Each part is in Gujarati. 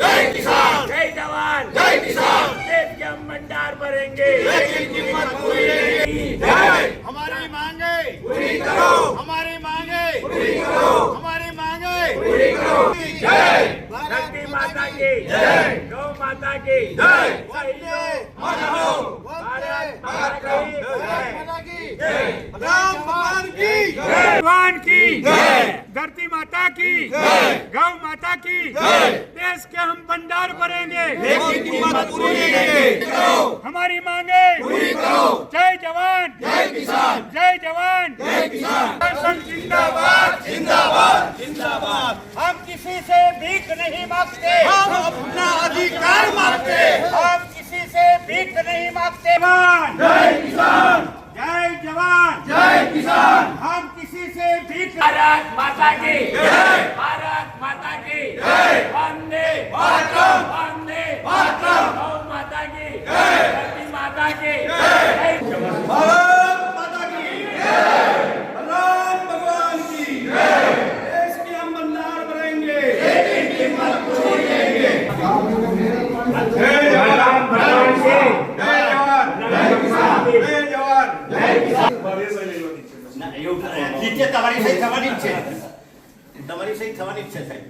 जय किसान। जय जवान। जय किसान। देश के हम भंडार भरेंगे। लेकिन कीमत पूरी नहीं जय। हमारी मांगे। पूरी करो। हमारी मांगे। पूरी करो। हमारी मांगे। पूरी करो। जय। धरती माता की। जय। गौ माता की। जय। शहीदों, मानो भारत माता की। जय। राम भगवान की। भगवान की। जय। धरती माता की। जय। गौ माता की। जय। देश के हम भंडार भरेंगे। लेकिन कीमत पूरी करो। हमारी मांगे। पूरी करो। जय जवान। जय किसान। जय जवान। जय किसान। जिंदाबाद। जिंदाबाद। जिंदाबाद। हम किसी से भीख नहीं मांगते। हम अपना अधिकार मांगते। हम किसी से भीख नहीं मांगते। जवान। जय किसान। जय जवान। जय किसान। हम किसी से भीख माता की। નીચે તમારી સહી થવાની જ છે. તમારી સહી થવાની જ છે સાહેબ.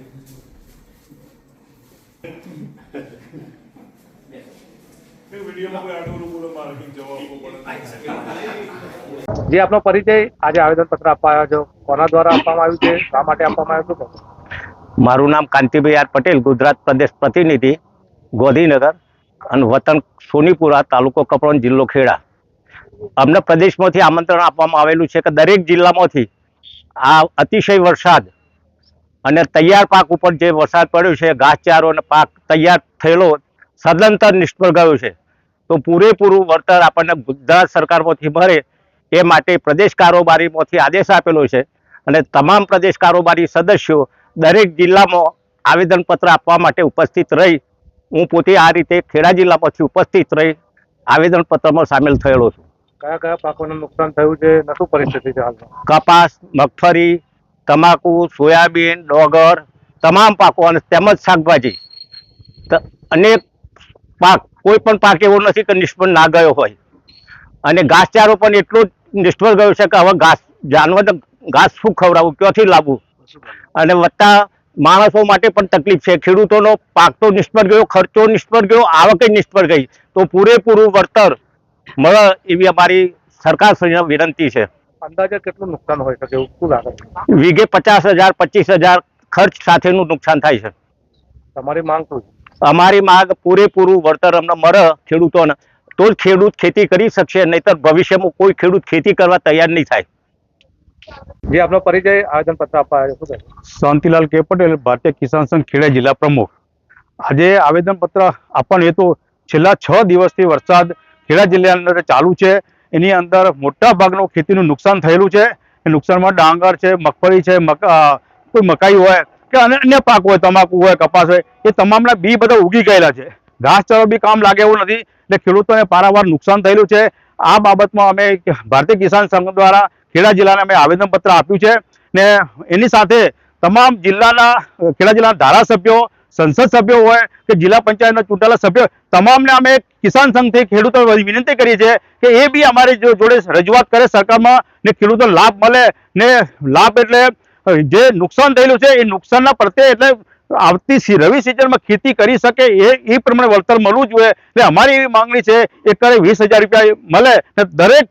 જે આપનો પરિચય આજે આવેદનપત્ર આપવા આવ્યા છો કોના દ્વારા આપવામાં આવ્યું છે શા માટે આપવામાં આવ્યું છે? મારું નામ કાંતિભાઈ આર પટેલ ગુજરાત પ્રદેશ પ્રતિનિધિ ગોધીનગર અને વતન સોનીપુરા તાલુકો કપડવંજ જિલ્લો ખેડા. અમને પ્રદેશમાંથી આમંત્રણ આપવામાં આવેલું છે કે દરેક જિલ્લામાંથી આ અતિશય વરસાદ અને તૈયાર પાક ઉપર જે વરસાદ પડ્યો છે, ઘાસચારો અને પાક તૈયાર થયેલો, સદંતર નિષ્ફળ ગયો છે. તો પૂરેપૂરું વળતર આપણને ગુજરાત સરકારમાંથી મળે એ માટે પ્રદેશ કારોબારીમાંથી આદેશ આપેલો છે અને તમામ પ્રદેશ કારોબારી સદસ્યો દરેક જિલ્લામાં આવેદનપત્ર આપવા માટે ઉપસ્થિત રહી, હું પોતે આ રીતે ખેડા જિલ્લામાંથી ઉપસ્થિત રહી આવેદનપત્રમાં સામેલ થયેલો છું. કયા કયા પાકોને નુકસાન થયું છે ને શું પરિસ્થિતિ છે હાલમાં? કપાસ મગફળી તમાકુ સોયાબીન ડોગર તમામ પાકો અને તેમજ શાકભાજી. અનેક પાક કોઈ પણ પાક એવો નથી કે નિષ્ફળ ના ગયો હોય. અને ઘાસચારો પણ એટલો નિષ્ફળ ગયો છે કે હવે ઘાસ જાનવરને ઘાસ શું ખવડાવવું ક્યાંથી લાવવું? અને વત્તા માણસો માટે પણ તકલીફ છે. ખેડૂતોનો પાક તો નિષ્ફળ ગયો ખર્ચો નિષ્ફળ ગયો આવકે નિષ્ફળ ગઈ. તો પૂરેપૂરું વળતર મળે એવી અમારી સરકાર વિનંતી છે. અંદાજે કેટલું નુકસાન હોય શકે એવું શું લાગે? વીઘે પચાસ હજાર પચીસ હજાર ખર્ચ સાથેનું નુકસાન થાય છે. તમારી માંગ શું અમારી માંગ પૂરેપૂરું વળતર અમને મળે ખેડૂતોને તો જ ખેડૂત ખેતી કરી શકશે નહીતર ભવિષ્યમાં કોઈ ખેડૂત ખેતી કરવા તૈયાર નહીં થાય. જે આપનો પરિચય આવેદનપત્ર આપવા આવ્યો શાંતિલાલ કે પટેલ ભારતીય કિસાન સંઘ ખેડા જિલ્લા પ્રમુખ. આજે આવેદનપત્ર આપવાનો હેતુ છેલ્લા છ દિવસથી વરસાદ ખેડા જિલ્લાની અંદર ચાલુ છે, એની અંદર મોટા ભાગનું ખેતીનું નુકસાન થયેલું છે. એ નુકસાનમાં ડાંગર છે, મગફળી છે કોઈ મકાઈ હોય કે અન્ય પાક હોય, તમાકુ હોય, કપાસ હોય, એ તમામના બી બધા ઉગી ગયેલા છે. ઘાસચારો બી કામ લાગે એવું નથી. એટલે ખેડૂતોને પારાવાર નુકસાન થયેલું છે. આ બાબતમાં અમે ભારતીય કિસાન સંઘ દ્વારા ખેડા જિલ્લાને અમે આવેદનપત્ર આપ્યું છે ને એની સાથે તમામ જિલ્લાના, ખેડા જિલ્લાના ધારાસભ્યો સંસદ સભ્યો હોય કે જિલ્લા પંચાયતના ચૂંટાયેલા સભ્યો તમામને અમે કિસાન સંઘથી ખેડૂતો વિનંતી કરીએ છીએ કે એ બી અમારી જોડે રજૂઆત કરે સરકારમાં ને ખેડૂતો લાભ મળે ને લાભ એટલે જે નુકસાન થયેલું છે એ નુકસાનના પ્રત્યે એટલે આવતી રવિ સિઝનમાં ખેતી કરી શકે એ એ પ્રમાણે વળતર મળવું જોઈએ. એટલે અમારી એવી માંગણી છે, એકરે વીસ હજાર રૂપિયા મળે ને દરેક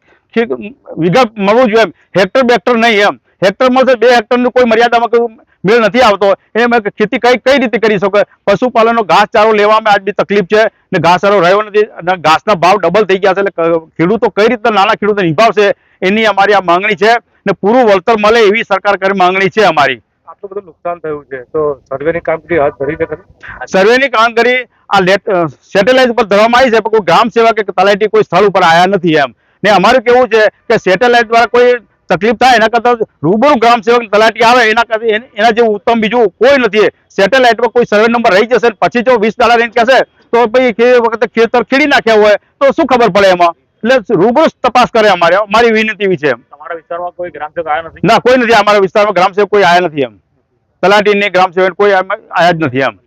વિગત મળવું જોઈએ એમ. હેક્ટર બેક્ટર નહીં એમ. હેક્ટર મળશે બે હેક્ટરનું કોઈ મર્યાદામાં મેળ નથી આવતો. એમ કે ખેતી કઈ કઈ રીતે કરી શકો? પશુપાલનનો ઘાસચારો લેવામાં આજ બી તકલીફ છે ને ઘાસચારો રહ્યો નથી અને ઘાસના ભાવ ડબલ થઈ ગયા છે. એટલે ખેડૂતો કઈ રીતે નાના ખેડૂતો નિભાવશે એની અમારી આ માંગણી છે ને પૂરું વળતર મળે એવી સરકાર કરી માંગણી છે અમારી. આટલું બધું નુકસાન થયું છે. તો સર્વેની કામગીરી હાથ સર્વેની કામગીરી આ સેટેલાઇટ ઉપર ધરવામાં આવી છે પણ કોઈ ગ્રામ સેવા કે તલાટી કોઈ સ્થળ ઉપર આવ્યા નથી એમ. ને અમારું કેવું છે કે સેટેલાઇટ દ્વારા કોઈ તકલીફ થાય એના કરતા રૂબરૂ ગ્રામ સેવક તલાટી આવે એના કરતા એના જેવું ઉત્તમ બીજું કોઈ નથી. સેટેલાઇટમાં કોઈ સર્વે નંબર રહી જશે પછી જો વીસ ડોલર એને કહેશે તો ભાઈ કે વખતે ખેતર ખેડી નાખ્યા હોય તો શું ખબર પડે એમાં? એટલે રૂબરૂ તપાસ કરે અમારે અમારી વિનંતી એવી છે તમારા વિસ્તારમાં કોઈ ગ્રામસેવક આવ્યા નથી? ના કોઈ નથી અમારા વિસ્તારમાં ગ્રામ સેવક કોઈ આવ્યા નથી એમ. તલાટી ને ગ્રામ સેવક કોઈ આવ્યા જ નથી એમ.